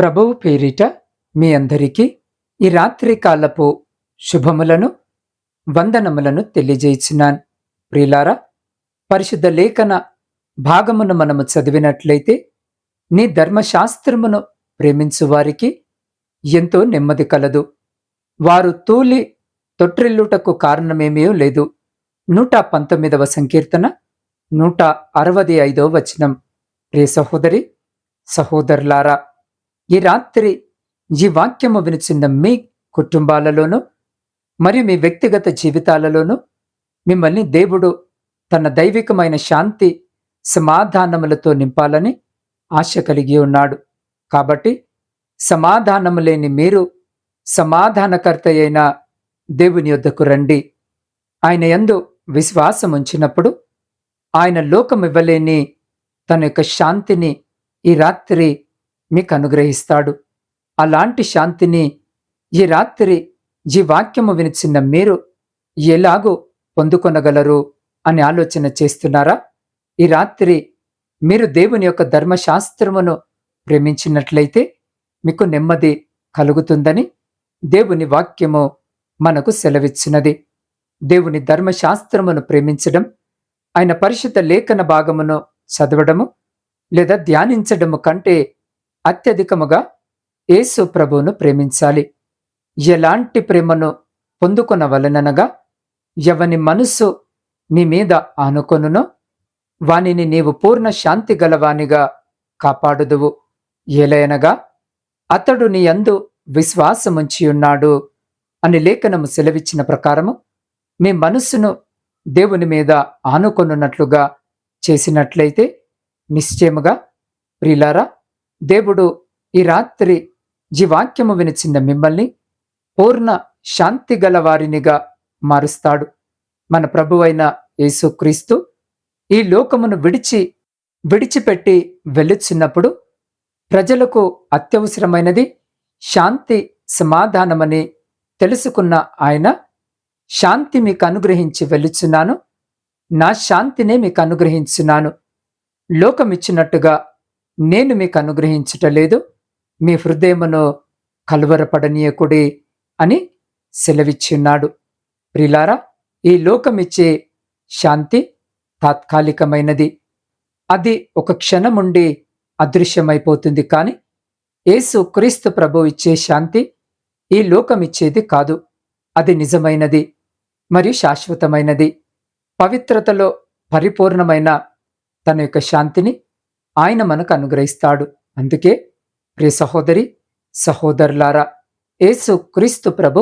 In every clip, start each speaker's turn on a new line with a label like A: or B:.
A: ప్రభువు పేరిట మీ అందరికీ ఈ రాత్రి కాలపు శుభములను వందనములను తెలియజేయుచున్నాను. ప్రియులారా పరిశుద్ధ లేఖన భాగమును మనము చదివినట్లయితే నీ ధర్మశాస్త్రమును ప్రేమించు వారికి ఎంతో నెమ్మది కలదు. వారు తూలి తొట్రిల్లుటకు కారణమేమీ లేదు. నూట పంతొమ్మిదవ సంకీర్తన నూట అరవది ఐదవ వచనం. ప్రియ సహోదరి సహోదరులారా ఈ రాత్రి ఈ వాక్యము వినిచిన మీ కుటుంబాలలోనూ మరియు మీ వ్యక్తిగత జీవితాలలోనూ. మిమ్మల్ని దేవుడు తన దైవికమైన శాంతి సమాధానములతో నింపాలని ఆశ కలిగి ఉన్నాడు. కాబట్టి సమాధానము లేని మీరు సమాధానకర్త అయిన దేవుని యొద్దకు రండి. ఆయన యందు విశ్వాసం ఉంచినప్పుడు ఆయన లోకం ఇవ్వలేని తన యొక్క శాంతిని ఈ రాత్రి మీకు అనుగ్రహిస్తాడు అలాంటి శాంతిని ఈ రాత్రి ఈ వాక్యము వినిచిన్న మీరు ఎలాగో పొందుకొనగలరు అని ఆలోచన చేస్తున్నారా? ఈ రాత్రి మీరు దేవుని యొక్క ధర్మశాస్త్రమును ప్రేమించినట్లయితే మీకు నెమ్మది కలుగుతుందని దేవుని వాక్యము మనకు సెలవిచ్చినది. దేవుని ధర్మశాస్త్రమును ప్రేమించడం ఆయన పరిశుద్ధ లేఖన భాగమును చదవడము లేదా ధ్యానించడము కంటే అత్యధికముగా యేసు ప్రభువును ప్రేమించాలి. ఎలాంటి ప్రేమను పొందుకొనవలననగా ఎవని మనస్సు నీ మీద ఆనుకొనునో వానిని నీవు పూర్ణ శాంతి గలవానిగా కాపాడుదువు. ఏలయనగా అతడు నీ యందు విశ్వాసముంచియున్నాడు అని లేఖనము సెలవిచ్చిన ప్రకారము మీ మనస్సును దేవుని మీద ఆనుకొనున్నట్లుగా చేసినట్లయితే నిశ్చయముగా ప్రిలారా దేవుడు ఈ రాత్రి జీవాక్యము వినిచిన మిమ్మల్ని పూర్ణ శాంతి గల వారినిగా మారుస్తాడు. మన ప్రభువైన యేసుక్రీస్తు ఈ లోకమును విడిచి విడిచిపెట్టి వెళ్ళుచున్నప్పుడు ప్రజలకు అత్యవసరమైనది శాంతి సమాధానమని తెలుసుకున్న ఆయన శాంతి మీకు అనుగ్రహించి వెళ్ళుచున్నాను. నా శాంతినే మీకు అనుగ్రహించున్నాను. లోకమిచ్చినట్టుగా నేను మీకు అనుగ్రహించటలేదు మీ హృదయమును కలువరపడనీయకుడి అని సెలవిచ్చున్నాడు. ప్రిలారా ఈ లోకమిచ్చే శాంతి తాత్కాలికమైనది. అది ఒక క్షణముండి అదృశ్యమైపోతుంది కానీ యేసు క్రీస్తు ప్రభు ఇచ్చే శాంతి ఈ లోకమిచ్చేది కాదు. అది నిజమైనది మరియు శాశ్వతమైనది. పవిత్రతలో పరిపూర్ణమైన తన యొక్క శాంతిని ఆయన మనకు అనుగ్రహిస్తాడు. అందుకే ప్రియ సహోదరి సహోదరులారా యేసు క్రీస్తు ప్రభు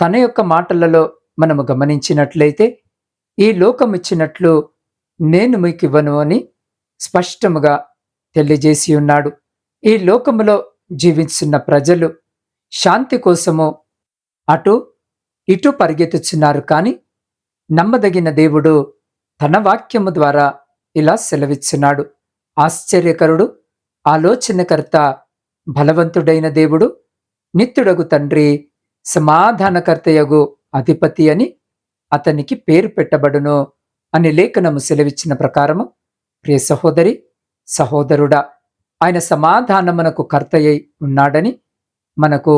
A: తన యొక్క మాటలలో మనము గమనించినట్లయితే ఈ లోకం ఇచ్చినట్లు నేను మీకు ఇవ్వను అని స్పష్టముగా తెలియజేసి ఉన్నాడు. ఈ లోకములో జీవించున్న ప్రజలు శాంతి కోసము అటు ఇటు పరిగెత్తుచున్నారు కానీ నమ్మదగిన దేవుడు తన వాక్యము ద్వారా ఇలా సెలవిచ్చున్నాడు. ఆశ్చర్యకరుడు ఆలోచనకర్త బలవంతుడైన దేవుడు నిత్యుడగు తండ్రి సమాధానకర్తయగు అధిపతి అని అతనికి పేరు పెట్టబడును అని లేఖనము సెలవిచ్చిన ప్రకారము ప్రియ సహోదరి సహోదరుడా ఆయన సమాధానమునకు కర్తయ్యై ఉన్నాడని మనకు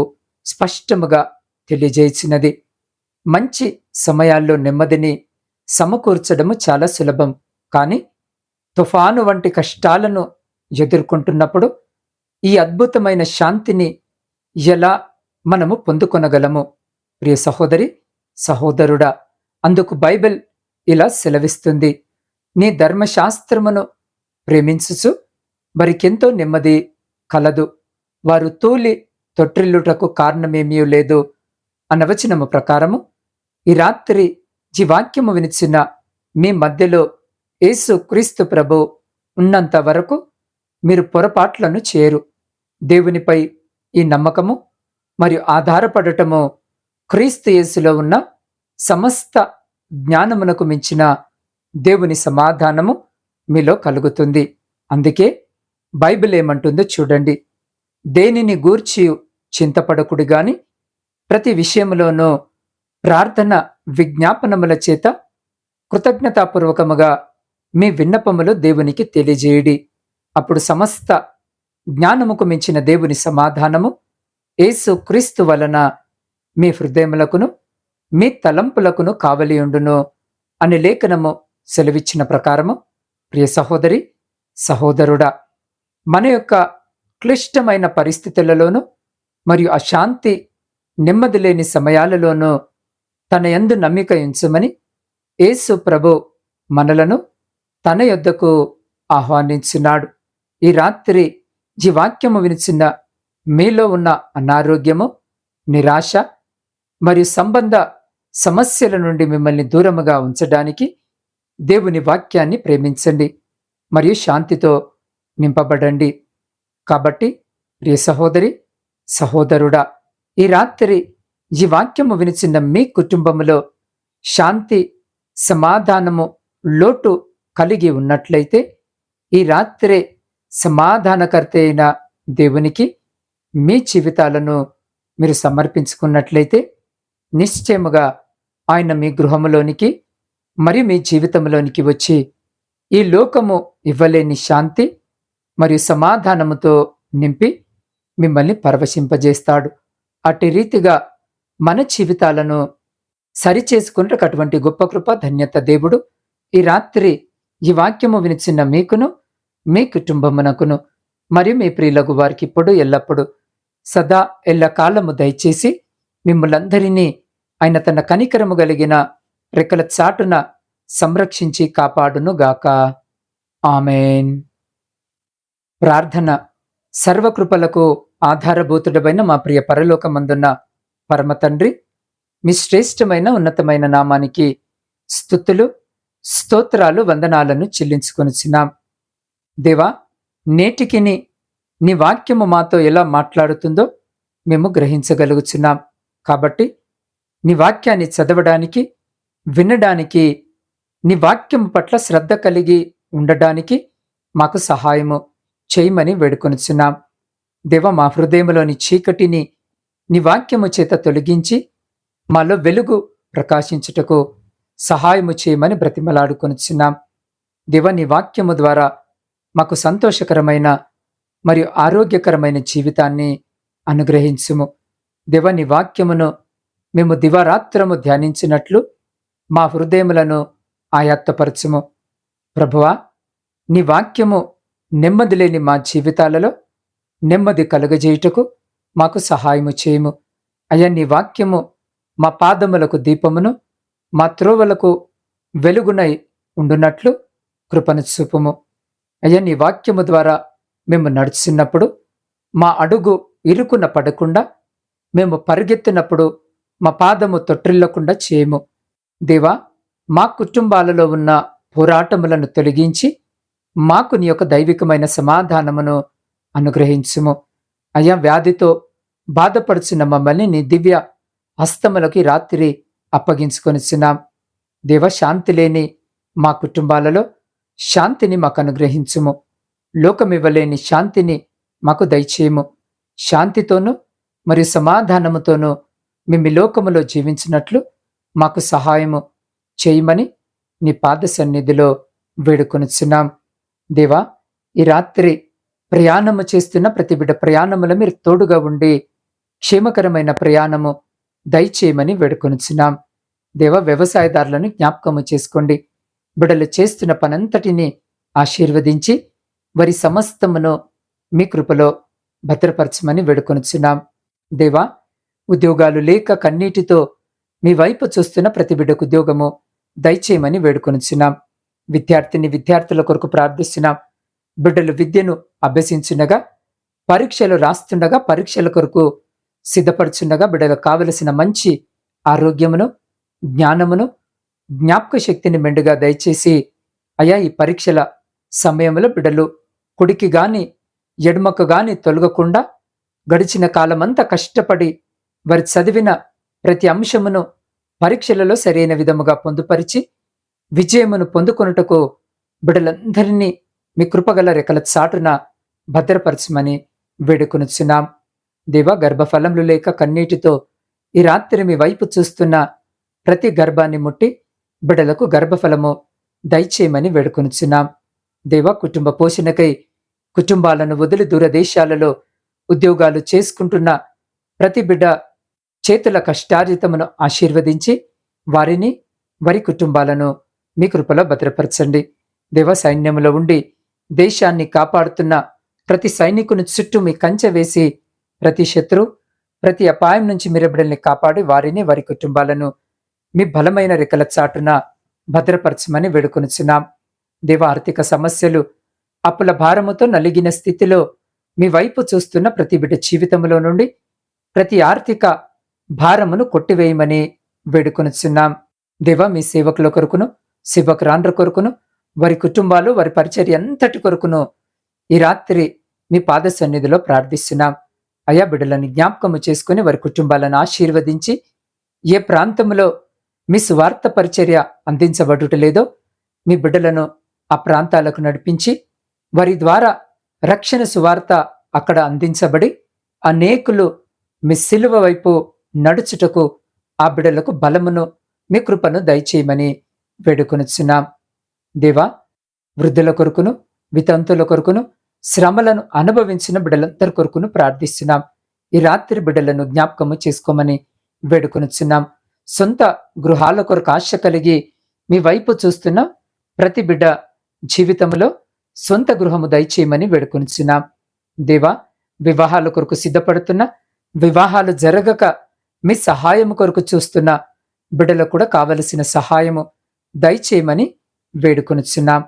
A: స్పష్టముగా తెలియజేసినది. మంచి సమయాల్లో నెమ్మదిని సమకూర్చడము చాలా సులభం కానీ తుఫాను వంటి కష్టాలను ఎదుర్కొంటున్నప్పుడు ఈ అద్భుతమైన శాంతిని ఎలా మనము పొందుకొనగలము? ప్రియ సహోదరి సహోదరుడా అందుకు బైబిల్ ఇలా సెలవిస్తుంది. నీ ధర్మశాస్త్రమును ప్రేమించుచు మరికెంతో నెమ్మది కలదు. వారు తూలి తొట్టిల్లుటకు కారణమేమీ లేదు అనవచనము ప్రకారము ఈ రాత్రి జీవాక్యము వాక్యము వినిచిన మీ మధ్యలో యేసు క్రీస్తు ప్రభు ఉన్నంత వరకు మీరు పొరపాట్లను చేయరు దేవునిపై ఈ నమ్మకము మరియు ఆధారపడటము క్రీస్తు యేసులో ఉన్న సమస్త జ్ఞానమునకు మించిన దేవుని సమాధానము మీలో కలుగుతుంది. అందుకే బైబిల్ ఏమంటుందో చూడండి. దేనిని గూర్చి చింతపడకుడు గాని ప్రతి విషయంలోనూ ప్రార్థన విజ్ఞాపనముల చేత కృతజ్ఞతాపూర్వకముగా మీ విన్నపములు దేవునికి తెలియజేయడి. అప్పుడు సమస్త జ్ఞానముకు మించిన దేవుని సమాధానము యేసు క్రీస్తు వలన మీ హృదయములకును మీ తలంపులకును కావలియుండును అని లేఖనము సెలవిచ్చిన ప్రకారము ప్రియ సహోదరి సహోదరుడా మన యొక్క క్లిష్టమైన పరిస్థితులలోనూ మరియు అశాంతి నెమ్మది లేని సమయాలలోనూ తన యందు నమ్మిక ఉంచమని యేసు ప్రభు మనలను తన యొద్దకు ఆహ్వానించున్నాడు ఈ రాత్రి ఈ వాక్యము వినిచిన మీలో ఉన్న అనారోగ్యము నిరాశ మరియు సంబంధ సమస్యల నుండి మిమ్మల్ని దూరముగా ఉంచడానికి దేవుని వాక్యాన్ని ప్రేమించండి. మరియు శాంతితో నింపబడండి. కాబట్టి ప్రియ సహోదరి సహోదరుడా ఈ రాత్రి ఈ వాక్యము వినిచిన మీ కుటుంబములో శాంతి సమాధానము లోటు కలిగి ఉన్నట్లయితే ఈ రాత్రే సమాధానకర్త అయిన దేవునికి మీ జీవితాలను మీరు సమర్పించుకున్నట్లయితే నిశ్చయముగా ఆయన మీ గృహములోనికి మరి మీ జీవితంలోనికి వచ్చి ఈ లోకము ఇవ్వలేని శాంతి మరియు సమాధానముతో నింపి మిమ్మల్ని పరవశింపజేస్తాడు. అట్టి రీతిగా మన జీవితాలను సరిచేసుకున్నట్టు అటువంటి గొప్ప కృప ధన్యత దేవుడు. ఈ రాత్రి ఈ వాక్యము వినిచిన మీకును మీ కుటుంబమునకును మరియు మీ ప్రియులకు వారికి ఇప్పుడు ఎల్లప్పుడు సదా ఎల్లకాలము దయచేసి మిమ్మలందరినీ ఆయన తన కనికరము కలిగిన రెక్కల చాటున సంరక్షించి కాపాడును గాక. ఆమెన్. ప్రార్థన సర్వకృపలకు ఆధారభూతుడమైన మా ప్రియ పరలోకమందున్న పరమ తండ్రి మీ శ్రేష్టమైన ఉన్నతమైన నామానికి స్థుతులు స్తోత్రాలు వందనాలను చెల్లించుకొనిచున్నాం. దేవా నేటికిని నీ వాక్యము మాతో ఎలా మాట్లాడుతుందో మేము గ్రహించగలుగుచున్నాం. కాబట్టి నీ వాక్యాన్ని చదవడానికి వినడానికి నీ వాక్యం పట్ల శ్రద్ధ కలిగి ఉండడానికి మాకు సహాయము చేయమని వేడుకొనుచున్నాం. దేవ మా హృదయంలోని చీకటిని నీ వాక్యము చేత తొలగించి మాలో వెలుగు ప్రకాశించుటకు సహాయము చేయమని బ్రతిమలాడుకొనిచున్నాం దేవ నీ వాక్యము ద్వారా మాకు సంతోషకరమైన మరియు ఆరోగ్యకరమైన జీవితాన్ని అనుగ్రహించుము. దేవ నీ వాక్యమును మేము దివారాత్రము ధ్యానించినట్లు మా హృదయములను ఆయాత్తపరచుము. ప్రభువా నీ వాక్యము నెమ్మది లేని మా జీవితాలలో నెమ్మది కలుగజేయుటకు మాకు సహాయము చేయము. అయ్యా నీ వాక్యము మా పాదములకు దీపమును మా త్రోవలకు వెలుగునై ఉండునట్లు కృపను చూపుము అయ్యా నీ వాక్యము ద్వారా మేము నడుచున్నప్పుడు మా అడుగు ఇరుకున పడకుండా మేము పరిగెత్తినప్పుడు మా పాదము తొట్టిల్లకుండా చేయము. దేవా మా కుటుంబాలలో ఉన్న పోరాటములను తొలగించి మాకు నీ యొక్క దైవికమైన సమాధానమును అనుగ్రహించుము. అయ్యా వ్యాధితో బాధపడుచున్న మమ్మల్ని నీ దివ్య హస్తములకి రాత్రి అప్పగించుకొనిచున్నాం దేవ శాంతి లేని మా కుటుంబాలలో శాంతిని మాకు అనుగ్రహించుము. లోకమివ్వలేని శాంతిని మాకు దయచేయము. శాంతితోనూ మరియు సమాధానముతోనూ మేము లోకములో జీవించినట్లు మాకు సహాయము చేయమని నీ పాద సన్నిధిలో వేడుకొనిచున్నాం. దేవా ఈ రాత్రి ప్రయాణము చేస్తున్న ప్రతి బిడ్డ ప్రయాణములో మీరు తోడుగా ఉండి క్షేమకరమైన ప్రయాణము దయచేయమని వేడుకొనుచున్నాం. దేవ వ్యవసాయదారులను జ్ఞాపకము చేసుకోండి. బిడలు చేస్తున్న పనంతటిని ఆశీర్వదించి వారి సమస్తమును మీ కృపలో భద్రపరచమని వేడుకొనుచున్నాం. దేవా ఉద్యోగాలు లేక కన్నీటితో మీ వైపు చూస్తున్న ప్రతి బిడ్డకు ఉద్యోగము దయచేయమని వేడుకొనుచున్నాం. విద్యార్థిని విద్యార్థుల కొరకు ప్రార్థిస్తున్నాం. బిడ్డలు విద్యను అభ్యసించుండగా పరీక్షలు రాస్తుండగా పరీక్షల కొరకు సిద్ధపరచుండగా బిడ్డలకు కావలసిన మంచి ఆరోగ్యమును జ్ఞానమును జ్ఞాపక శక్తిని మెండుగా దయచేసి అయా ఈ పరీక్షల సమయంలో బిడ్డలు కుడికి గాని ఎడమకు గాని తొలగకుండా గడిచిన కాలమంతా కష్టపడి వారి చదివిన ప్రతి అంశమును పరీక్షలలో సరైన విధముగా పొందుపరిచి విజయమును పొందుకొనుటకు బిడలందరినీ మీ కృపగల రెక్కల చాటున భద్రపరచమని వేడుకొనుచున్నాం. దేవ గర్భఫలములు లేక కన్నీటితో ఈ రాత్రి మీ వైపు చూస్తున్న ప్రతి గర్భాన్ని ముట్టి బిడలకు గర్భఫలము దయచేయమని వేడుకొనుచున్నాం. దేవ కుటుంబ పోషణకై కుటుంబాలను వదిలి దూరదేశాలలో ఉద్యోగాలు చేసుకుంటున్న ప్రతి బిడ్డ చేతుల కష్టార్జితమును ఆశీర్వదించి వారిని వారి కుటుంబాలను మీ కృపలో భద్రపరచండి. దేవ సైన్యములో ఉండి దేశాన్ని కాపాడుతున్న ప్రతి సైనికుని చుట్టూ మీ కంచె వేసి ప్రతి శత్రు ప్రతి అపాయం నుంచి మీరు బిడ్డల్ని కాపాడి వారిని వారి కుటుంబాలను మీ బలమైన రెక్కల చాటున భద్రపరచమని వేడుకొనుచున్నాం. దేవ ఆర్థిక సమస్యలు అప్పుల భారముతో నలిగిన స్థితిలో మీ వైపు చూస్తున్న ప్రతి బిడ్డ జీవితంలో నుండి ప్రతి ఆర్థిక భారమును కొట్టివేయమని వేడుకొనుచున్నాం. దేవ మీ సేవకుల కొరకును శివకురాండ్ర కొరకును వారి కుటుంబాలు వారి పరిచర్య అంతటి కొరకును ఈ రాత్రి మీ పాద సన్నిధిలో ప్రార్థిస్తున్నాం. అయా బిడ్డలను జ్ఞాపకము చేసుకుని వారి కుటుంబాలను ఆశీర్వదించి ఏ ప్రాంతంలో మీ స్వార్థ పరిచర్య అందించబడుట లేదో మీ బిడ్డలను ఆ ప్రాంతాలకు నడిపించి వారి ద్వారా రక్షణ సువార్త అక్కడ అందించబడి అనేకులు మీ సిలువ వైపు నడుచుటకు ఆ బిడ్డలకు బలమును మీ కృపను దయచేయమని వేడుకొనుచున్నాం. దేవా వృద్ధుల కొరకును వితంతుల కొరకును శ్రమలను అనుభవించిన బిడ్డలందరి కొరకును ప్రార్థిస్తున్నాం. ఈ రాత్రి బిడ్డలను జ్ఞాపకము చేసుకోమని వేడుకొనుచున్నాం. సొంత గృహాల కొరకు ఆశ కలిగి మీ వైపు చూస్తున్న ప్రతి బిడ్డ జీవితంలో సొంత గృహము దయచేయమని వేడుకొనుచున్నాం. దేవా వివాహాల కొరకు సిద్ధపడుతున్న వివాహాలు జరగక మీ సహాయము కొరకు చూస్తున్న బిడ్డలకు కూడా కావలసిన సహాయము దయచేయమని వేడుకొనుచున్నాం.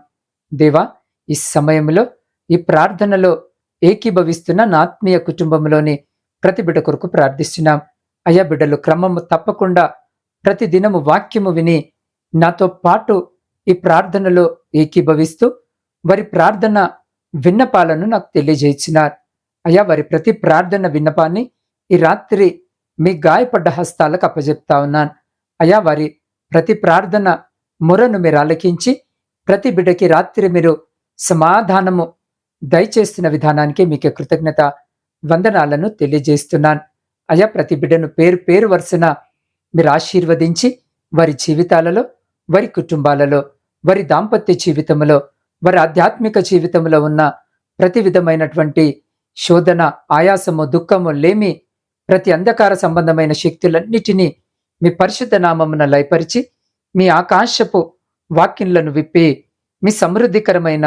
A: దేవా ఈ సమయంలో ఈ ప్రార్థనలో ఏకీభవిస్తున్న నా ఆత్మీయ కుటుంబంలోని ప్రతి బిడ్డ కొరకు ప్రార్థిస్తున్నాం. అయ్యా బిడ్డలు క్రమము తప్పకుండా ప్రతి దినము వాక్యము విని నాతో పాటు ఈ ప్రార్థనలో ఏకీభవిస్తూ వారి ప్రార్థన విన్నపాలను నాకు తెలియజేసినారు. అయ్యా వారి ప్రతి ప్రార్థన విన్నపాన్ని ఈ రాత్రి మీ గాయపడ్డ హస్తాలకు అప్పజెప్తా ఉన్నాను. అయ్యా వారి ప్రతి ప్రార్థన మొరను మీరు ఆలకించి ప్రతి బిడ్డకి రాత్రి మీరు సమాధానము దయచేస్తున్న విధానానికి మీకు కృతజ్ఞత వందనాలను తెలియజేస్తున్నాను. అయా ప్రతి బిడ్డను పేరు పేరు వరుసన మీరు ఆశీర్వదించి వారి జీవితాలలో వారి కుటుంబాలలో వారి దాంపత్య జీవితంలో వారి ఆధ్యాత్మిక జీవితంలో ఉన్న ప్రతి విధమైనటువంటి శోధన ఆయాసము దుఃఖము లేమి ప్రతి అంధకార సంబంధమైన శక్తులన్నిటినీ మీ పరిశుద్ధ నామమున లయపరిచి మీ ఆకాశపు వాక్యంలను విప్పి మీ సమృద్ధికరమైన